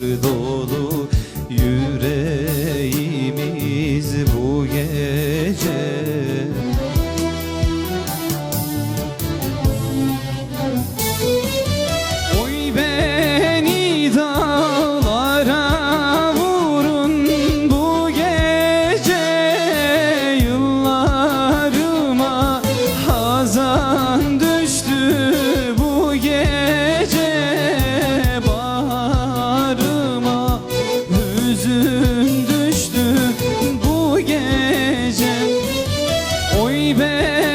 dolu yüreğimiz bu gece. Baby.